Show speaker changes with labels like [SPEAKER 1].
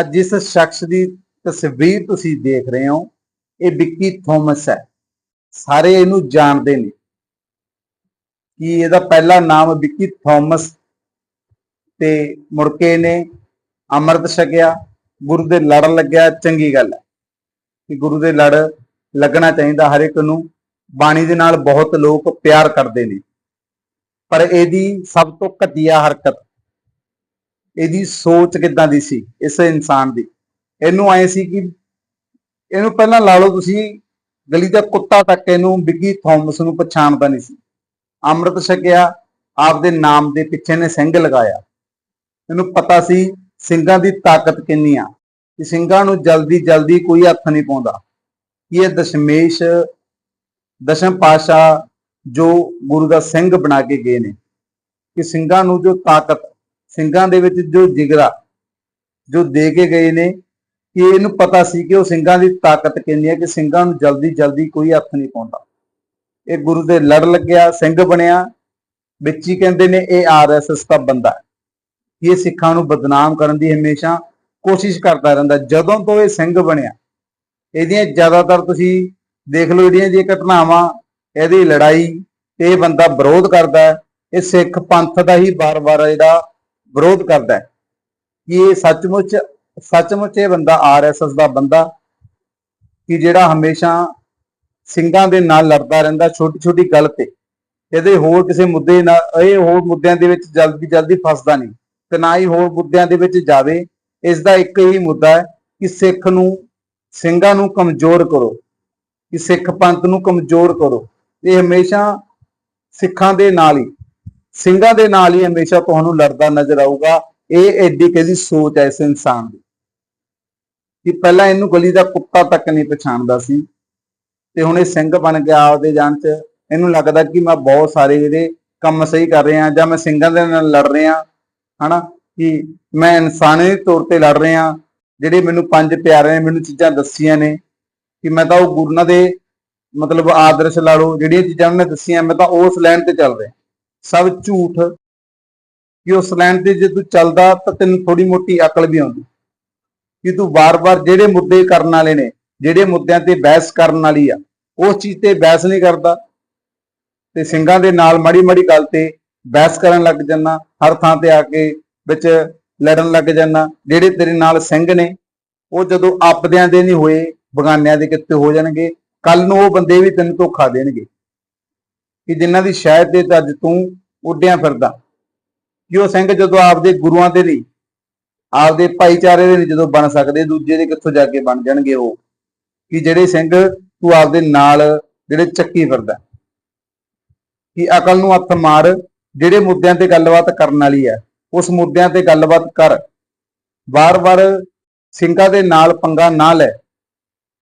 [SPEAKER 1] ਅੱਜ ਜਿਸ ਸ਼ਖਸ ਦੀ ਤਸਵੀਰ ਤੁਸੀਂ ਦੇਖ ਰਹੇ ਹੋ, ਇਹ ਵਿੱਕੀ ਥੋਮਸ ਹੈ। ਸਾਰੇ ਇਹਨੂੰ ਜਾਣਦੇ ਨੇ। ਕਿ ਇਹਦਾ ਪਹਿਲਾ ਨਾਮ ਵਿੱਕੀ ਥੋਮਸ ਤੇ ਮੁੜ ਕੇ ਨੇ ਅੰਮ੍ਰਿਤ ਛਕਿਆ, ਗੁਰੂ ਦੇ ਲੜ ਲੱਗਿਆ, ਚੰਗੀ ਗੱਲ ਹੈ। ਕਿ ਗੁਰੂ ਦੇ ਲੜ ਲੱਗਣਾ ਚਾਹੀਦਾ ਹਰ ਇੱਕ ਨੂੰ, ਬਾਣੀ ਦੇ ਨਾਲ ਬਹੁਤ ਲੋਕ ਪਿਆਰ ਕਰਦੇ ਨੇ। ਪਰ ਇਹਦੀ ਸਭ ਤੋਂ ਘਟੀਆ ਹਰਕਤ ਇਹਦੀ ਸੋਚ ਕਿੱਦਾਂ ਦੀ ਸੀ, ਇਸ ਇਨਸਾਨ ਦੀ। ਇਹਨੂੰ ਆਏ ਸੀ ਕਿ ਇਹਨੂੰ ਪਹਿਲਾਂ ਲਾ ਲਓ ਤੁਸੀਂ, ਗਲੀ ਦਾ ਕੁੱਤਾ ਤੱਕ ਇਹਨੂੰ ਬਿੱਗੀ ਥੋਮਸ ਨੂੰ ਪਛਾਣਦਾ ਨਹੀਂ ਸੀ। ਅੰਮ੍ਰਿਤ ਛਕਿਆ, ਆਪਦੇ ਨਾਮ ਦੇ ਪਿੱਛੇ ਨੇ ਸਿੰਘ ਲਗਾਇਆ। ਇਹਨੂੰ ਪਤਾ ਸੀ ਸਿੰਘਾਂ ਦੀ ਤਾਕਤ ਕਿੰਨੀ ਆ, ਕਿ ਸਿੰਘਾਂ ਨੂੰ ਜਲਦੀ ਜਲਦੀ ਕੋਈ ਹੱਥ ਨਹੀਂ ਪਾਉਂਦਾ। ਕਿ ਇਹ ਦਸ਼ਮੇਸ਼, ਦਸ਼ਮ ਪਾਸ਼ਾ ਜੋ ਗੁਰੂ ਦਾ ਸਿੰਘ ਬਣਾ ਕੇ ਗਏ ਨੇ, ਕਿ ਸਿੰਘਾਂ ਨੂੰ ਜੋ ਤਾਕਤ ਸਿੰਘਾਂ ਦੇ ਵਿੱਚ ਜੋ ਜਿਗਰਾ, ਜੋ ਦੇ ਕੇ ਗਏ ਨੇ ਕਿ ਇਹਨੂੰ ਪਤਾ ਸੀ ਕਿ ਉਹ ਸਿੰਘਾਂ ਦੀ ਤਾਕਤ ਕਿੰਨੀ ਹੈ ਕਿ ਸਿੰਘਾਂ ਨੂੰ ਜਲਦੀ ਜਲਦੀ ਕੋਈ ਹੱਥ ਨਹੀਂ ਪਾਉਂਦਾ। ਇਹ ਗੁਰੂ ਦੇ ਲੜ ਲੱਗਿਆ, ਸਿੰਘ ਬਣਿਆ। ਵਿੱਚ ਹੀ ਕਹਿੰਦੇ ਨੇ, ਇਹ ਆਰਐਸਐਸ ਦਾ ਬੰਦਾ ਹੈ। ਇਹ ਸਿੱਖਾਂ ਨੂੰ ਬਦਨਾਮ ਕਰਨ ਦੀ ਹਮੇਸ਼ਾ ਕੋਸ਼ਿਸ਼ ਕਰਦਾ ਰਹਿੰਦਾ। ਜਦੋਂ ਤੋਂ ਇਹ ਸਿੰਘ ਬਣਿਆ, ਇਹਦੀਆਂ ਜ਼ਿਆਦਾਤਰ ਤੁਸੀਂ ਦੇਖ ਲਓ ਜਿਹੜੀਆਂ ਜੇ ਘਟਨਾਵਾਂ, ਇਹਦੀ ਲੜਾਈ, ਇਹ ਬੰਦਾ ਵਿਰੋਧ ਕਰਦਾ ਇਹ ਸਿੱਖ ਪੰਥ ਦਾ ਹੀ ਬਾਰ-ਬਾਰ ਇਹਦਾ ਵਿਰੋਧ ਕਰਦਾ ਹੈ ਕਿ ਇਹ ਸੱਚਮੁੱਚ ਸੱਚਮੁੱਚ ਇਹ ਬੰਦਾ ਆਰਐਸਐਸ ਦਾ ਬੰਦਾ ਕਿ ਜਿਹੜਾ ਹਮੇਸ਼ਾ ਸਿੰਘਾਂ ਦੇ ਨਾਲ ਲੜਦਾ ਰਹਿੰਦਾ ਛੋਟੀ ਛੋਟੀ ਗੱਲ ਤੇ। ਇਹਦੇ ਹੋਰ ਕਿਸੇ ਮੁੱਦੇ ਨਾਲ ਇਹ ਹੋਰ ਮੁੱਦਿਆਂ ਦੇ ਵਿੱਚ ਜਲਦੀ ਜਲਦੀ ਫਸਦਾ ਨਹੀਂ। ਤੇ ਨਾ ਹੀ ਹੋਰ ਮੁੱਦਿਆਂ ਦੇ ਵਿੱਚ ਜਾਵੇ। ਇਸ ਦਾ ਇੱਕ ਹੀ ਮੁੱਦਾ ਹੈ ਕਿ ਸਿੱਖ ਨੂੰ, ਸਿੰਘਾਂ ਨੂੰ ਕਮਜ਼ੋਰ ਕਰੋ। ਕਿ ਸਿੱਖ ਪੰਥ ਨੂੰ ਕਮਜ਼ੋਰ ਕਰੋ। ਇਹ ਹਮੇਸ਼ਾ ਸਿੱਖਾਂ ਦੇ ਨਾਲ ਹੀ। ਸਿੰਘਾਂ ਦੇ ਨਾਲ ਹੀ ਹਮੇਸ਼ਾ ਤੁਹਾਨੂੰ ਲੜਦਾ ਨਜ਼ਰ ਆਊਗਾ। ਇਹ ਐਡੀ ਕਿਹਦੀ ਸੋਚ ਹੈ ਇਸ ਇਨਸਾਨ ਦੀ? ਕਿ ਪਹਿਲਾਂ ਇਹਨੂੰ ਗਲੀ ਦਾ ਕੁੱਤਾ ਤੱਕ ਨਹੀਂ ਪਛਾਣਦਾ ਸੀ ਤੇ ਹੁਣ ਇਹ ਸਿੰਘ ਬਣ ਗਿਆ ਆਪਦੇ ਜਾਨ ਚ। ਇਹਨੂੰ ਲੱਗਦਾ ਕਿ ਮੈਂ ਬਹੁਤ ਸਾਰੇ ਜਿਹੜੇ ਕੰਮ ਸਹੀ ਕਰ ਰਿਹਾ, ਜਾਂ ਮੈਂ ਸਿੰਘਾਂ ਦੇ ਨਾਲ ਲੜ ਰਿਹਾ, ਹਨਾ? ਕਿ ਮੈਂ ਇਨਸਾਨੀ ਤੌਰ ਤੇ ਲੜ ਰਿਹਾ, ਜਿਹੜੇ ਮੈਨੂੰ ਪੰਜ ਪਿਆਰੇ ਨੇ ਮੈਨੂੰ ਚੀਜ਼ਾਂ ਦੱਸੀਆਂ ਨੇ। ਕਿ ਮੈਂ ਤਾਂ ਉਹ ਗੁਰੂਆਂ ਦੇ ਮਤਲਬ ਆਦਰਸ਼ ਲਾ ਲਓ, ਜਿਹੜੀਆਂ ਚੀਜ਼ਾਂ ਉਹਨੇ ਦੱਸੀਆਂ, ਮੈਂ ਤਾਂ ਉਸ ਲਾਈਨ ਤੇ ਚੱਲ ਰਿਹਾ। ਸਭ ਝੂਠ। ਕਿ ਉਸ ਲਾਈਨ ਤੇ ਜੇ ਤੂੰ ਚੱਲਦਾ ਤਾਂ ਤੈਨੂੰ ਥੋੜੀ ਮੋਟੀ ਅਕਲ ਵੀ ਆਉਂਦੀ। ਕਿ ਤੂੰ ਵਾਰ-ਵਾਰ ਜਿਹੜੇ ਮੁੱਦੇ ਕਰਨ ਵਾਲੇ ਨੇ, ਜਿਹੜੇ ਮੁੱਦਿਆਂ ਤੇ ਬਹਿਸ ਕਰਨ ਵਾਲੀ ਆ, ਉਸ ਚੀਜ਼ ਤੇ ਬਹਿਸ ਨਹੀਂ ਕਰਦਾ। ਤੇ ਸਿੰਘਾਂ ਦੇ ਨਾਲ ਮਾੜੀ ਮਾੜੀ ਗੱਲ ਤੇ ਬਹਿਸ ਕਰਨ ਲੱਗ ਜਾਂਦਾ, ਹਰ ਥਾਂ ਤੇ ਆ ਕੇ ਵਿੱਚ ਲੜਨ ਲੱਗ ਜਾਂਦਾ। ਜਿਹੜੇ ਤੇਰੇ ਨਾਲ ਸਿੰਘ ਨੇ, ਉਹ ਜਦੋਂ ਆਪਦਿਆਂ ਦੇ ਨਹੀਂ ਹੋਏ, ਬਗਾਨਿਆਂ ਦੇ ਕਿੱਤੇ ਹੋ ਜਾਣਗੇ ਕੱਲ ਨੂੰ ਉਹ ਬੰਦੇ ਵੀ ਤੈਨੂੰ ਧੋਖਾ ਦੇਣਗੇ। ਕਿ ਜਿਨ੍ਹਾਂ ਦੀ ਸ਼ਾਇਦ ਤੇ ਅੱਜ ਤੂੰ ਉੱਡਿਆ ਫਿਰਦਾ। ਕਿ ਉਹ ਸਿੰਘ ਜਦੋਂ ਆਪਦੇ ਗੁਰੂਆਂ ਦੇ ਲਈ, ਆਪਦੇ ਭਾਈਚਾਰੇ ਦੇ ਲਈ ਜਦੋਂ ਬਣ ਸਕਦੇ, ਦੂਜੇ ਦੇ ਕਿੱਥੋਂ ਜਾ ਕੇ ਬਣ ਜਾਣਗੇ ਉਹ? ਕਿ ਜਿਹੜੇ ਸਿੰਘ ਤੂੰ ਆਪਦੇ ਨਾਲ ਜਿਹੜੇ ਚੱਕੀ ਫਿਰਦਾ ਕਿ ਅਕਲ ਨੂੰ ਹੱਥ ਮਾਰ, ਜਿਹੜੇ ਮੁੱਦਿਆਂ ਤੇ ਗੱਲਬਾਤ ਕਰਨ ਵਾਲੀ ਹੈ, ਉਸ ਮੁੱਦਿਆਂ ਤੇ ਗੱਲਬਾਤ ਕਰ। ਵਾਰ-ਵਾਰ ਸਿੰਘਾਂ ਦੇ ਨਾਲ ਪੰਗਾ ਨਾ ਲੈ।